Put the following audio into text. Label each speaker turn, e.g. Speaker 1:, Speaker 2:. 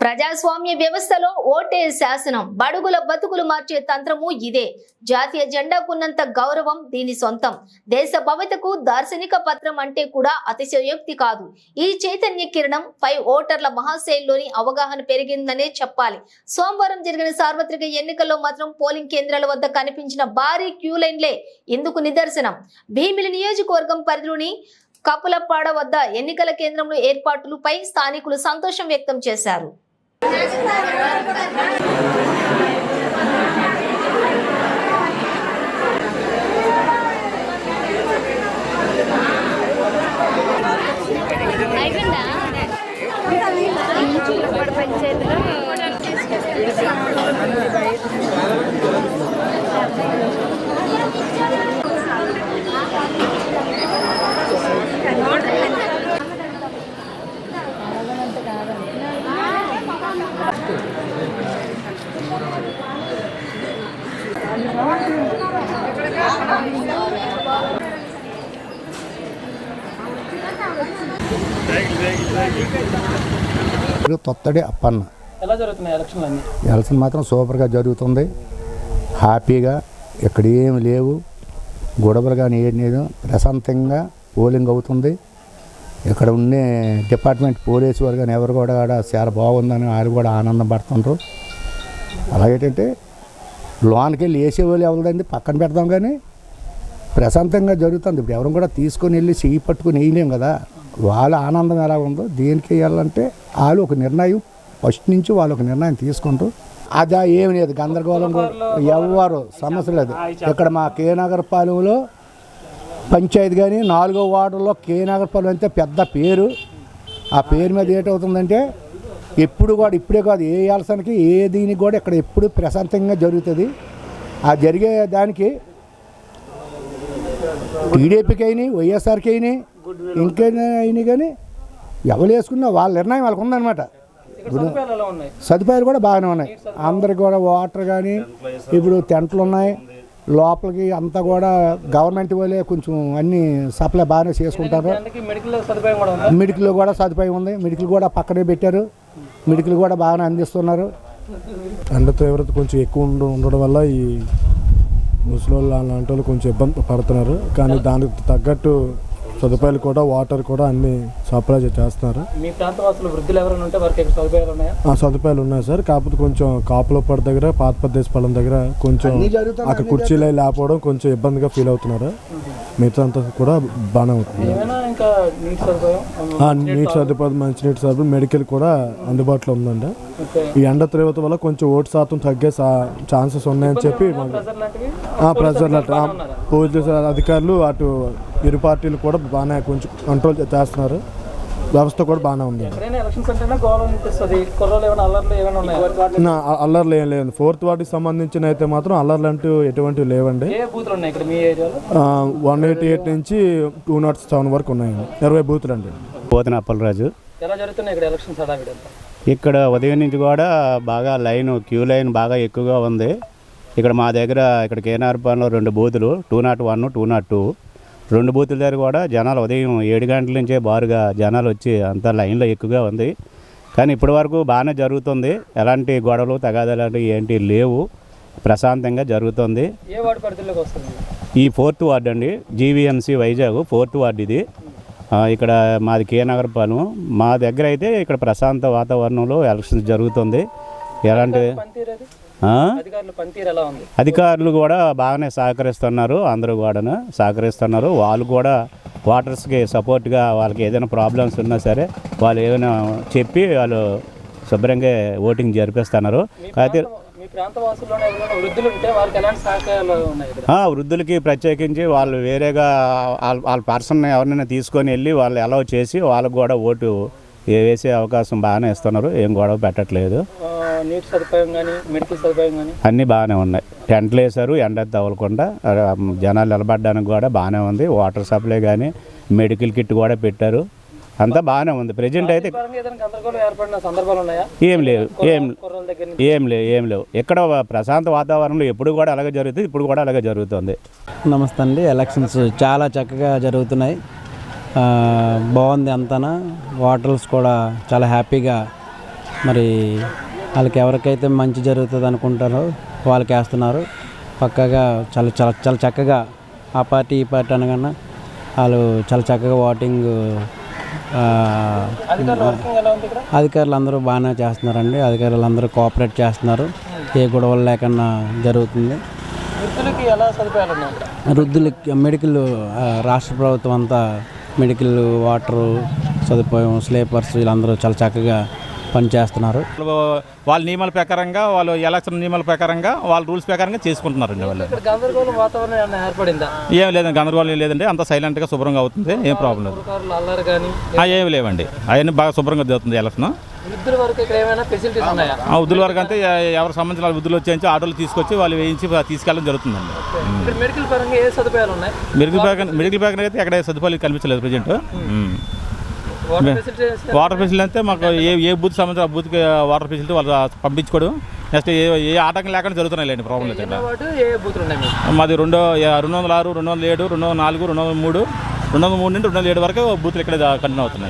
Speaker 1: ప్రజాస్వామ్య వ్యవస్థలో ఓటే శాసనం. బడుగుల బతుకులు మార్చే తంత్రము ఇదే. జాతీయ జెండాకున్నంత గౌరవం దీని సొంతం. దేశ భవితకు దార్శనిక పత్రం అంటే కూడా అతిశయోక్తి కాదు. ఈ చైతన్య కిరణం పై ఓటర్ల మహాశైలిలోని అవగాహన పెరిగిందనే చెప్పాలి. సోమవారం జరిగిన సార్వత్రిక ఎన్నికల్లో మాత్రం పోలింగ్ కేంద్రాల వద్ద కనిపించిన భారీ క్యూ లైన్లే ఇందుకు నిదర్శనం. భీమిలి నియోజకవర్గం పరిధిలోని కపులపాడ వద్ద ఎన్నికల కేంద్రంలో ఏర్పాట్లపై స్థానికులు సంతోషం వ్యక్తం చేశారు.
Speaker 2: తొత్తడి అప్పన్న. ఎలక్షన్ మాత్రం సూపర్గా జరుగుతుంది. హ్యాపీగా ఇక్కడ ఏమి లేవు. గొడవలు కానీ ఏం లేదు. ప్రశాంతంగా పోలింగ్ అవుతుంది. ఇక్కడ ఉండే డిపార్ట్మెంట్ పోలీసు వారు కానీ ఎవరు కూడా ఆడ చాలా బాగుందని వాళ్ళు కూడా ఆనందం పడుతుండ్రు. అలాగేంటంటే లోనికి వెళ్ళి వేసేవాళ్ళు ఎవరిదండి? పక్కన పెడదాం కానీ ప్రశాంతంగా జరుగుతుంది. ఇప్పుడు ఎవరు కూడా తీసుకొని వెళ్ళి చెయ్యి పట్టుకుని వేయలేం కదా. వాళ్ళ ఆనందం ఎలా ఉందో దేనికి వేయాలంటే వాళ్ళు ఒక నిర్ణయం ఫస్ట్ నుంచి వాళ్ళు ఒక నిర్ణయం తీసుకుంటూ అదా ఏమి లేదు గందరగోళం కూడా ఎవరు సమస్య లేదు. ఇక్కడ మా కే నగరపాలెంలో పంచాయతీ కానీ నాలుగో వార్డులో కే నగరపాలెం అంటే పెద్ద పేరు. ఆ పేరు మీద ఏటవుతుందంటే ఎప్పుడు కూడా ఇప్పుడే కాదు ఏ ఏ దీనికి కూడా ఇక్కడ ఎప్పుడు ప్రశాంతంగా జరుగుతుంది. ఆ జరిగే దానికి టీడీపీకి అయినాయి వైఎస్ఆర్కి అయినాయి ఇంకైనా అయినాయి కానీ ఎవరు వేసుకున్నా వాళ్ళ నిర్ణయం వాళ్ళకు ఉందన్నమాట.
Speaker 3: సదుపాయాలు ఎలా ఉన్నాయి?
Speaker 2: సదుపాయాలు కూడా బాగానే ఉన్నాయి. అందరికి కూడా వాటర్ కానీ ఇప్పుడు టెంట్లు ఉన్నాయి. లోపలికి అంతా కూడా గవర్నమెంట్ వాళ్ళే కొంచెం అన్ని సప్లై బాగానే చేసుకుంటారు.
Speaker 3: మెడికల్ సదుపాయం కూడా ఉంది?
Speaker 2: మెడికల్ కూడా సదుపాయం ఉంది. మెడికల్ కూడా పక్కనే పెట్టారు. మెడికల్ కూడా బాగానే అందిస్తున్నారు.
Speaker 4: ఎండ తీవ్రత కొంచెం ఎక్కువ ఉండ- ఉండడం వల్ల ఈ ముసలోళ్ళు అలాంటి వాళ్ళు కొంచెం ఇబ్బంది పడుతున్నారు. కానీ దానికి తగ్గట్టు సదుపాయాలు కూడా వాటర్ కూడా అన్ని సప్లై చేస్తున్నారు.
Speaker 3: మీ ప్రాంత వృద్ధులు ఎవరైనా ఉంటే వారికి సదుపాయాలు ఉన్నాయా?
Speaker 4: ఆ సదుపాయాలు ఉన్నాయి సార్. కాకపోతే కొంచెం కాపులపాడు దగ్గర పాత ప్రదేశ్ పాలెం దగ్గర కొంచెం అక్కడ కుర్చీలు లేకపోవడం కొంచెం ఇబ్బందిగా ఫీల్ అవుతున్నారు. మిగతా అంతా కూడా బాగానే అవుతుంది
Speaker 3: ఏమైనా ఇంకా నీటి సదుపాయం?
Speaker 4: ఆ నీటి సదుపాయం మంచినీటి సదుపాయం మెడికల్ కూడా అందుబాటులో ఉందండి. ఈ ఎండ తీవ్రత వల్ల కొంచెం ఓటు శాతం తగ్గే ఛాన్సెస్ ఉన్నాయని చెప్పి
Speaker 3: ప్రెజర్
Speaker 4: పోలీసు అధికారులు అటు ఇరు పార్టీలు కూడా బాగానే కొంచెం కంట్రోల్ చేస్తున్నారు. వ్యవస్థ కూడా బాగానే ఉంది.
Speaker 3: అల్లర్లు ఏమైనా ఉన్నాయా?
Speaker 4: నా అ- అల్లర్లు ఏం లేదు ఫోర్త్ వార్డుకి సంబంధించిన అయితే మాత్రం అల్లర్లు అంటూ ఎటువంటివి లేవండి.
Speaker 3: ఏ బూతులు ఉన్నాయి ఇక్కడ మీ ఏరియాలో?
Speaker 4: వన్ ఎయిటీ ఎయిట్ నుంచి టూ నాట్ సెవెన్ వరకు ఉన్నాయండి ఇరవై బూతులు అండి.
Speaker 5: పోతన అప్పలరాజు.
Speaker 3: ఇక్కడ
Speaker 5: ఉదయం నుంచి కూడా బాగా లైన్ క్యూ లైన్ బాగా ఎక్కువగా ఉంది. ఇక్కడ మా దగ్గర ఇక్కడ కేనార్పాలెంలో రెండు బూతులు two naught one two naught two రెండు బూతుల దగ్గర కూడా జనాలు ఉదయం ఏడు గంటల నుంచే బారుగా జనాలు వచ్చి అంతా లైన్లో ఎక్కువగా ఉంది. కానీ ఇప్పటి వరకు బాగానే జరుగుతుంది. ఎలాంటి గొడవలు తగాదాలు ఏంటి లేవు. ప్రశాంతంగా జరుగుతుంది.
Speaker 3: ఏ వార్డు పరిధిలోకి వస్తుంది?
Speaker 5: ఈ ఫోర్త్ వార్డ్ అండి. జీవీఎంసీ వైజాగ్ ఫోర్త్ వార్డ్ ఇది. ఇక్కడ మాది కే నగరపాలెం మా దగ్గర అయితే ఇక్కడ ప్రశాంత వాతావరణంలో ఎలక్షన్స్ జరుగుతుంది. ఎలాంటి?
Speaker 3: అధికారుల
Speaker 5: కూడా బాగానే సహకరిస్తున్నారు అందరూ కూడా సహకరిస్తున్నారు. వాళ్ళు కూడా వాటర్స్కి సపోర్ట్గా వాళ్ళకి ఏదైనా ప్రాబ్లమ్స్ ఉన్నా సరే వాళ్ళు ఏమైనా చెప్పి వాళ్ళు శుభ్రంగా ఓటింగ్ జరిపిస్తున్నారు. అయితే వృద్ధులకి ప్రత్యేకించి వాళ్ళు వేరేగా వాళ్ళ వాళ్ళ పర్సన్ ఎవరినైనా తీసుకొని వెళ్ళి వాళ్ళు అలౌ చేసి వాళ్ళకు కూడా ఓటు వేసే అవకాశం బాగానే ఇస్తున్నారు. ఏం గొడవ పెట్టట్లేదు.
Speaker 3: నీటి సదుపాయం కానీ మెడికల్ సదుపాయం కానీ
Speaker 5: అన్నీ బాగానే ఉన్నాయి. టెంట్లు వేశారు ఎండ తగలకుండా జనాలు నిలబడడానికి కూడా బాగానే ఉంది. వాటర్ సప్లై కానీ మెడికల్ కిట్ కూడా పెట్టారు. అంతా బాగానే ఉంది. ప్రజెంట్ అయితే ఏం లేవు. ఏం ఏం లేవు. ఏం లేవు. ఇక్కడ ప్రశాంత వాతావరణంలో ఎప్పుడు కూడా అలాగే జరుగుతుంది ఇప్పుడు కూడా అలాగే జరుగుతుంది.
Speaker 6: నమస్తే అండి. ఎలక్షన్స్ చాలా చక్కగా జరుగుతున్నాయి. బాగుంది అంతనా? వాటర్స్ కూడా చాలా హ్యాపీగా మరి వాళ్ళకి ఎవరికైతే మంచి జరుగుతుంది అనుకుంటారో వాళ్ళకి వేస్తున్నారు పక్కాగా చాలా చాలా చాలా చక్కగా ఆ పార్టీ ఈ పార్టీ అనగానే వాళ్ళు చాలా చక్కగా ఓటింగ్
Speaker 3: అధికారుల
Speaker 6: అందరూ బాగానే చేస్తున్నారండి. అధికారులు అందరూ కోఆపరేట్ చేస్తున్నారు. ఏ గొడవలు లేకుండా జరుగుతుంది.
Speaker 3: వృద్ధులకి
Speaker 6: మెడికల్ రాష్ట్ర ప్రభుత్వం అంతా మెడికల్ వాటరు సదుపాయం స్లీపర్స్ వీళ్ళందరూ చాలా చక్కగా పనిచేస్తున్నారు.
Speaker 7: వాళ్ళు వాళ్ళ నియమాల ప్రకారంగా వాళ్ళు ఎలక్షన్ నియమాల ప్రకారంగా వాళ్ళ రూల్స్ ప్రకారంగా చేసుకుంటున్నారండి వాళ్ళు.
Speaker 3: ఇక్కడ గందరగోళం వాతావరణం ఏర్పడిందా?
Speaker 7: ఏం లేదండి గందరగోళం లేదండి. అంత సైలెంట్గా శుభ్రంగా అవుతుంది. ఏం ప్రాబ్లం లేదు. ఏమి లేవండి. అవన్నీ బాగా శుభ్రంగా జరుగుతుంది ఎలక్షన్.
Speaker 3: వృద్ధుల వరకు ఇక్కడ ఏమైనా ఫెసిలిటీస్ ఉన్నాయా?
Speaker 7: ఆ వృద్ధుల వరకు అంతే ఎ- ఎవరు సంబంధించిన వాళ్ళ వృద్ధులు వచ్చేసి ఆటోలు తీసుకొచ్చి వాళ్ళు వేయించి తీసుకెళ్ళడం జరుగుతుందండి.
Speaker 3: మెడికల్ పరంగా ఏ సదుపాయాలు ఉన్నాయి?
Speaker 7: మెడికల్ ప్రకారం అయితే ఎక్కడ సదుపాయాలు కల్పించలేదు ప్రజెంట్.
Speaker 3: వాటర్
Speaker 7: ఫెసిలిటీ అంటే మాకు ఏ ఏ బూత్ సంబంధించిన ఆ బూత్కి వాటర్ ఫెసిలిటీ వాళ్ళు పంపించుకోవడం నెక్స్ట్ ఏ ఏ ఆటంకం లేకుండా జరుగుతున్నాయి లేండి ప్రాబ్లం లేదు మాది రెండో రెండు వందల ఆరు రెండు వందల ఏడు రెండు వందల నాలుగు రెండు వందల మూడు రెండు వందల మూడు నుండి రెండు వందల ఏడు వరకు బూతులు ఇక్కడ కంటిన్యూ అవుతున్నాయి.